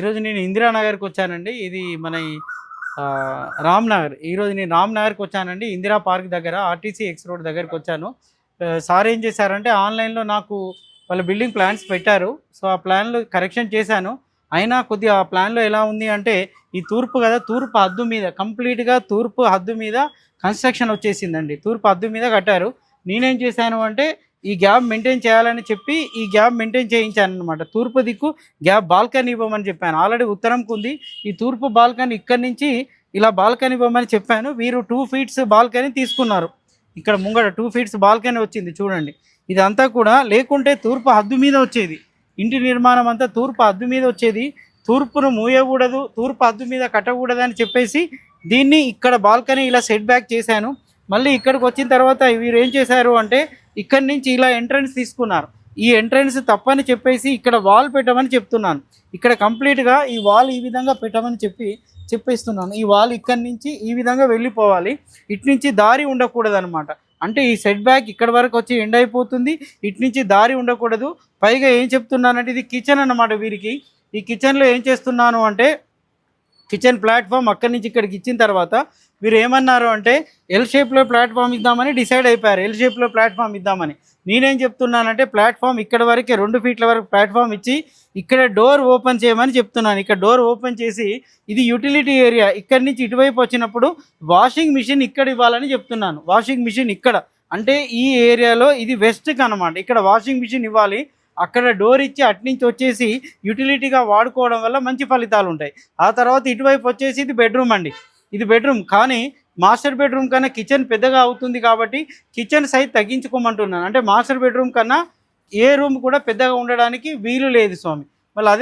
ఈరోజు నేను ఇందిరానగర్కి వచ్చానండి. ఇది మన రామ్నగర్. ఈరోజు నేను రామ్ నగర్కి వచ్చానండి. ఇందిరా పార్క్ దగ్గర ఆర్టీసీ ఎక్స్ రోడ్ దగ్గరకు వచ్చాను. సార్ ఏం చేశారంటే ఆన్లైన్లో నాకు వాళ్ళ బిల్డింగ్ ప్లాన్స్ పెట్టారు. సో ఆ ప్లాన్లు కరెక్షన్ చేశాను. అయినా కొద్దిగా ఆ ప్లాన్లో ఎలా ఉంది అంటే ఈ తూర్పు కదా తూర్పు హద్దు మీద కంప్లీట్గా తూర్పు హద్దు మీద కన్స్ట్రక్షన్ వచ్చేసిందండి. తూర్పు హద్దు మీద కట్టారు. నేనేం చేశాను అంటే ఈ గ్యాప్ మెయింటైన్ చేయాలని చెప్పి ఈ గ్యాప్ మెయింటైన్ చేయించాను అనమాట తూర్పు దిక్కు గ్యాప్ బాల్కనీ ఇవ్వమని చెప్పాను. ఆల్రెడీ ఉత్తరంకు ఉంది. ఈ తూర్పు బాల్కనీ ఇక్కడి నుంచి ఇలా బాల్కనీ ఇవ్వమని చెప్పాను. వీరు టూ ఫీట్స్ బాల్కనీ తీసుకున్నారు. ఇక్కడ ముంగడ టూ ఫీట్స్ బాల్కనీ వచ్చింది చూడండి. ఇదంతా కూడా లేకుంటే తూర్పు హద్దు మీద వచ్చేది. ఇంటి నిర్మాణం అంతా తూర్పు హద్దు మీద వచ్చేది. తూర్పును మూయకూడదు తూర్పు హద్దు మీద కట్టకూడదు అని చెప్పేసి దీన్ని ఇక్కడ బాల్కనీ ఇలా సెట్ బ్యాక్ చేశాను. మళ్ళీ ఇక్కడికి వచ్చిన తర్వాత వీరు ఏం చేశారు అంటే ఇక్కడి నుంచి ఇలా ఎంట్రన్స్ తీసుకున్నారు. ఈ ఎంట్రన్స్ తప్పని చెప్పేసి ఇక్కడ వాల్ పెట్టమని చెప్తున్నాను. ఇక్కడ కంప్లీట్గా ఈ వాల్ ఈ విధంగా పెట్టమని చెప్పి చెప్పేస్తున్నాను. ఈ వాల్ ఇక్కడి నుంచి ఈ విధంగా వెళ్ళిపోవాలి. ఇటు నుంచి దారి ఉండకూడదు అనమాట అంటే ఈ సెట్ బ్యాక్ ఇక్కడ వరకు వచ్చి ఎండ్ అయిపోతుంది. ఇటు నుంచి దారి ఉండకూడదు. పైగా ఏం చెప్తున్నానంటే ఇది కిచెన్ అన్నమాట వీరికి. ఈ కిచెన్లో ఏం చేస్తున్నాను అంటే కిచెన్ ప్లాట్ఫామ్ అక్కడి నుంచి ఇక్కడికి ఇచ్చిన తర్వాత మీరు ఏమన్నారు అంటే ఎల్ షేప్లో ప్లాట్ఫామ్ ఇద్దామని డిసైడ్ అయిపోయారు. ఎల్ షేప్లో ప్లాట్ఫామ్ ఇద్దామని. నేనేం చెప్తున్నానంటే ప్లాట్ఫామ్ ఇక్కడ వరకే రెండు ఫీట్ల వరకు ప్లాట్ఫామ్ ఇచ్చి ఇక్కడ డోర్ ఓపెన్ చేయమని చెప్తున్నాను. ఇక్కడ డోర్ ఓపెన్ చేసి ఇది యూటిలిటీ ఏరియా ఇక్కడి నుంచి ఇటువైపు వచ్చినప్పుడు వాషింగ్ మిషన్ ఇక్కడ ఇవ్వాలని చెప్తున్నాను. వాషింగ్ మిషన్ ఇక్కడ. అంటే ఈ ఏరియాలో ఇది వెస్ట్కి అనమాట ఇక్కడ వాషింగ్ మిషన్ ఇవ్వాలి. అక్కడ డోర్ ఇచ్చి అట్నుంచి వచ్చేసి యూటిలిటీగా వాడుకోవడం వల్ల మంచి ఫలితాలు ఉంటాయి. ఆ తర్వాత ఇటువైపు వచ్చేసి ఇది బెడ్రూమ్ అండి. ఇది బెడ్రూమ్. కానీ మాస్టర్ బెడ్రూమ్ కన్నా కిచెన్ పెద్దగా అవుతుంది కాబట్టి కిచెన్ సైజ్ తగ్గించుకోమంటున్నాను. అంటే మాస్టర్ బెడ్రూమ్ కన్నా ఏ రూమ్ కూడా పెద్దగా ఉండడానికి వీలు లేదు స్వామి. మళ్ళీ అదే